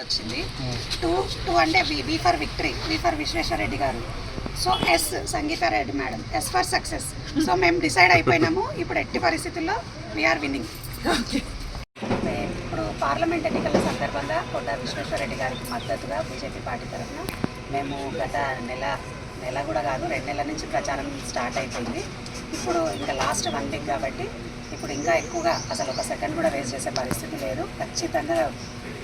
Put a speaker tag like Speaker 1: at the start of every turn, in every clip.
Speaker 1: వచ్చింది two two అంటే V V for victory V for Vishweshwar Reddy garu. So S Sangeetha Reddy madam. S for success. So మేము decide అయిపోయినాము. ఇప్పుడు ఎట్టి పరిస్థితుల్లో వీఆర్ విన్నింగ్ ఇప్పుడు పార్లమెంట్ ఎన్నికల సందర్భంగా కొండ విశ్వేశ్వరరెడ్డి గారికి మద్దతుగా బీజేపీ పార్టీ తరఫున మేము గత నెల నెల కూడా కాదు రెండు నెలల నుంచి ప్రచారం స్టార్ట్ అయిపోయింది. ఇప్పుడు ఇంకా లాస్ట్ వన్ వీక్ కాబట్టి ఇప్పుడు ఇంకా ఎక్కువగా అసలు ఒక సెకండ్ కూడా వేస్ట్ చేసే పరిస్థితి లేదు. ఖచ్చితంగా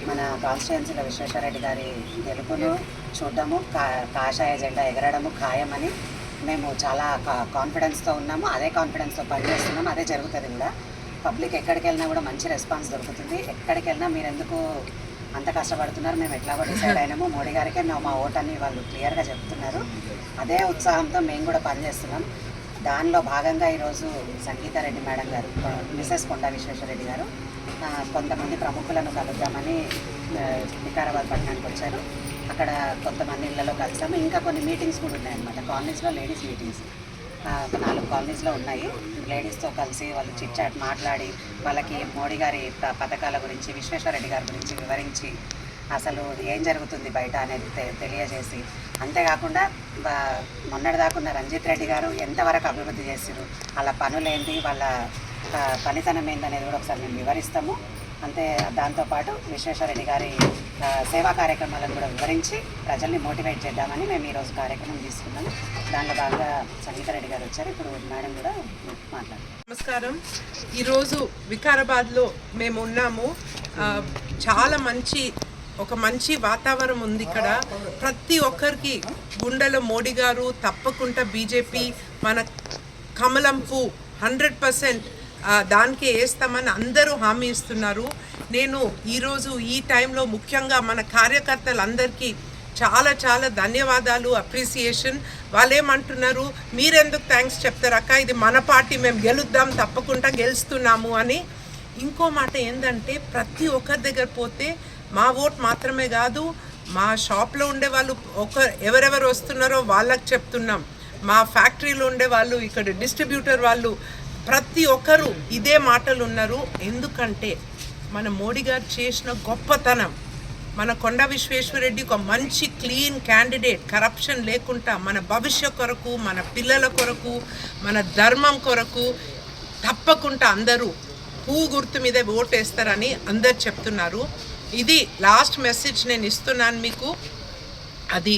Speaker 1: మన కాన్స్టిట్యున్సీలో విశ్వేశ్వరరెడ్డి గారి గెలుపును చూడడము కా కాషాయ జెండా ఎగరడము ఖాయమని మేము చాలా కా- కాన్ఫిడెన్స్తో ఉన్నాము. అదే కాన్ఫిడెన్స్తో పనిచేస్తున్నాము. అదే జరుగుతుంది కూడా. పబ్లిక్ ఎక్కడికి వెళ్ళినా కూడా మంచి రెస్పాన్స్ దొరుకుతుంది. ఎక్కడికి వెళ్ళినా మీరు ఎందుకు అంత కష్టపడుతున్నారు. మేము ఎట్లాగో డిసైడ్ అయినాము. మోడీ గారికే మా ఓటని వాళ్ళు క్లియర్గా చెప్తున్నారు. అదే ఉత్సాహంతో మేము కూడా పనిచేస్తున్నాం దానిలో భాగంగా ఈరోజు సంగీతారెడ్డి మేడం గారు మిసెస్ కొండా విశ్వేశ్వరరెడ్డి గారు కొంతమంది ప్రముఖులను కలుద్దామని వికారాబాద్ పట్టణానికి వచ్చారు. అక్కడ కొంతమంది ఇళ్ళలో కలిసాము. ఇంకా కొన్ని మీటింగ్స్ కూడా ఉన్నాయన్నమాట. కాలనీస్లో లేడీస్ మీటింగ్స్. ఒక నాలుగు కాలనీస్లో ఉన్నాయి. లేడీస్తో కలిసి వాళ్ళు చిట్ చాట్ మాట్లాడి వాళ్ళకి మోడీ గారి ప- పథకాల గురించి విశ్వేశ్వరరెడ్డి గారి గురించి వివరించి అసలు ఏం జరుగుతుంది బయట అనేది తె- తెలియజేసి అంతేకాకుండా బా- మొన్నటిదాకా ఉన్న రంజిత్ రెడ్డి గారు ఎంతవరకు అభివృద్ధి చేసారు వాళ్ళ పనులేంటి వాళ్ళ పనితనం ఏందనేది కూడా ఒకసారి మేము వివరిస్తాము. అంతే దాంతోపాటు విశ్వేశ్వరరెడ్డి గారి సేవా కార్యక్రమాలను కూడా వివరించి ప్రజల్ని మోటివేట్ చేద్దామని మేము ఈరోజు కార్యక్రమం తీసుకున్నాము. దానిలో బాగా సంగీతారెడ్డి గారు వచ్చారు. ఇప్పుడు మేడం కూడా మాట్లాడారు
Speaker 2: నమస్కారం. ఈరోజు వికారాబాద్లో మేము ఉన్నాము. చాలా మంచి ఒక మంచి వాతావరణం ఉంది ఇక్కడ. ప్రతి ఒక్కరికి గుండెలో మోడీ గారు తప్పకుండా బీజేపీ మన కమలంపు హండ్రెడ్ పర్సెంట్ దానికి వేస్తామని అందరూ హామీ ఇస్తున్నారు. నేను ఈరోజు ఈ టైంలో ముఖ్యంగా మన కార్యకర్తలందరికీ చాలా చాలా ధన్యవాదాలు అప్రిసియేషన్. వాళ్ళు ఏమంటున్నారు మీరెందుకు థ్యాంక్స్ చెప్తారు అక్క? ఇది మన పార్టీ మేము గెలుద్దాం తప్పకుండా గెలుస్తున్నాము అని. ఇంకో మాట ఏంటంటే ప్రతి ఒక్కరి దగ్గర పోతే మా ఓట్ మాత్రమే కాదు మా షాప్లో ఉండే వాళ్ళు ఒక ఎవరెవరు వస్తున్నారో వాళ్ళకి చెప్తున్నాం. మా ఫ్యాక్టరీలో ఉండే వాళ్ళు ఇక్కడ డిస్ట్రిబ్యూటర్ వాళ్ళు ప్రతి ఒక్కరు ఇదే మాటలు ఉన్నారు ఎందుకంటే మన మోడీ గారు చేసిన గొప్పతనం మన కొండ విశ్వేశ్వరరెడ్డి ఒక మంచి క్లీన్ క్యాండిడేట్ కరప్షన్ లేకుండా మన భవిష్య కొరకు మన పిల్లల కొరకు మన ధర్మం కొరకు తప్పకుండా అందరూ పువ్వు గుర్తు మీద ఓటేస్తారని అందరు చెప్తున్నారు. ఇది లాస్ట్ మెసేజ్ నేను ఇస్తున్నాను మీకు. అది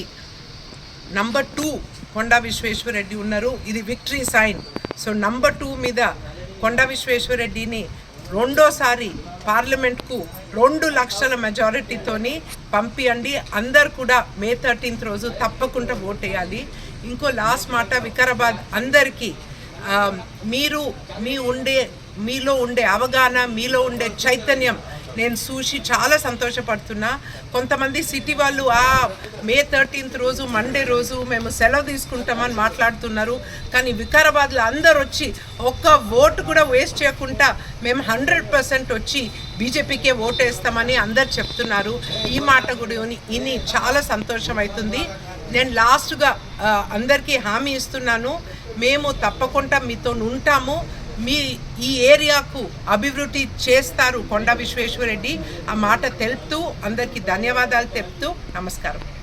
Speaker 2: నంబర్ టూ కొండా విశ్వేశ్వరరెడ్డి ఉన్నారు. ఇది victory sign so number two మీద కొండా విశ్వేశ్వరరెడ్డిని రెండోసారి పార్లమెంట్కు రెండు లక్షల మెజారిటీతోని పంపియండి. అందరు కూడా మే థర్టీన్త్ రోజు తప్పకుండా ఓటేయాలి. ఇంకో లాస్ట్ మాట వికారాబాద్ అందరికీ మీరు మీ ఉండే మీలో ఉండే అవగాహన మీలో ఉండే చైతన్యం నేను చూసి చాలా సంతోషపడుతున్నా. కొంతమంది సిటీ వాళ్ళు ఆ మే థర్టీన్త్ రోజు మండే రోజు మేము సెలవు తీసుకుంటామని మాట్లాడుతున్నారు. కానీ వికారాబాద్లో అందరు వచ్చి ఒక్క ఓటు కూడా వేస్ట్ చేయకుండా మేము హండ్రెడ్ పర్సెంట్ వచ్చి బీజేపీకే ఓటు వేస్తామని అందరు చెప్తున్నారు. ఈ మాట కూడా విని- చాలా సంతోషం అవుతుంది నేను లాస్ట్గా అందరికీ హామీ ఇస్తున్నాను. మేము తప్పకుండా మీతో ఉంటాము. మీ ఈ ఏరియాకు అభివృద్ధి చేస్తారు కొండా విశ్వేశ్వరరెడ్డి. ఆ మాట తెలుపుతూ అందరికీ ధన్యవాదాలు తెలుపుతూ నమస్కారం.